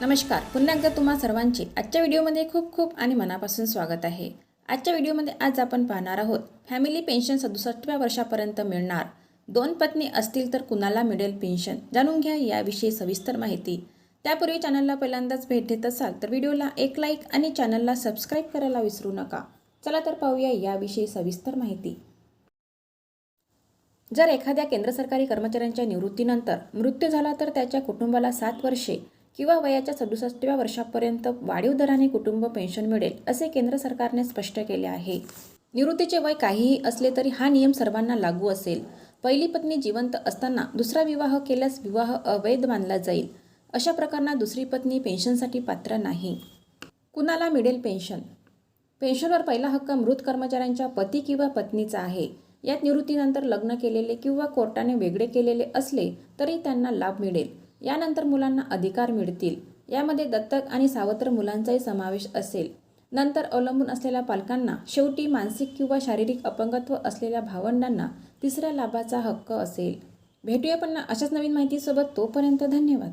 नमस्कार. पुन्हा एकदा तुम्हा सर्वांचे आजच्या व्हिडिओमध्ये खूप खूप आणि मनापासून स्वागत आहे. आजच्या व्हिडिओमध्ये आज आपण पाहणार आहोत फॅमिली पेन्शन सदुसष्टव्या वर्षापर्यंत मिळणार. दोन पत्नी असतील तर कुणाला मिळेल पेन्शन? जाणून घ्या याविषयी सविस्तर माहिती. त्यापूर्वी चॅनलला पहिल्यांदाच भेट देत असाल तर व्हिडिओला एक लाईक आणि चॅनलला सबस्क्राईब करायला विसरू नका. चला तर पाहूया याविषयी सविस्तर माहिती. जर एखाद्या केंद्र सरकारी कर्मचाऱ्यांच्या निवृत्तीनंतर मृत्यू झाला तर त्याच्या कुटुंबाला सात वर्षे किंवा वयाच्या सदुसष्टव्या वर्षापर्यंत वाढीव दराने कुटुंब पेन्शन मिळेल असे केंद्र सरकारने स्पष्ट केले आहे. निवृत्तीचे वय काहीही असले तरी हा नियम सर्वांना लागू असेल. पहिली पत्नी जिवंत असताना दुसरा विवाह केल्यास विवाह अवैध मानला जाईल. अशा प्रकरणात दुसरी पत्नी पेन्शनसाठी पात्र नाही. कुणाला मिळेल पेन्शन? पेन्शनवर पहिला हक्क मृत कर्मचाऱ्यांच्या पती किंवा पत्नीचा आहे. यात निवृत्तीनंतर लग्न केलेले किंवा कोर्टाने वेगळे केलेले असले तरी त्यांना लाभ मिळेल. यानंतर मुलांना अधिकार मिळतील. यामध्ये दत्तक आणि सावत्र मुलांचाही समावेश असेल. नंतर अवलंबून असलेल्या पालकांना शेवटी मानसिक किंवा शारीरिक अपंगत्व असलेल्या भावंडांना तिसऱ्या लाभाचा हक्क असेल. भेटूया पण अशाच नवीन माहितीसोबत तोपर्यंत धन्यवाद.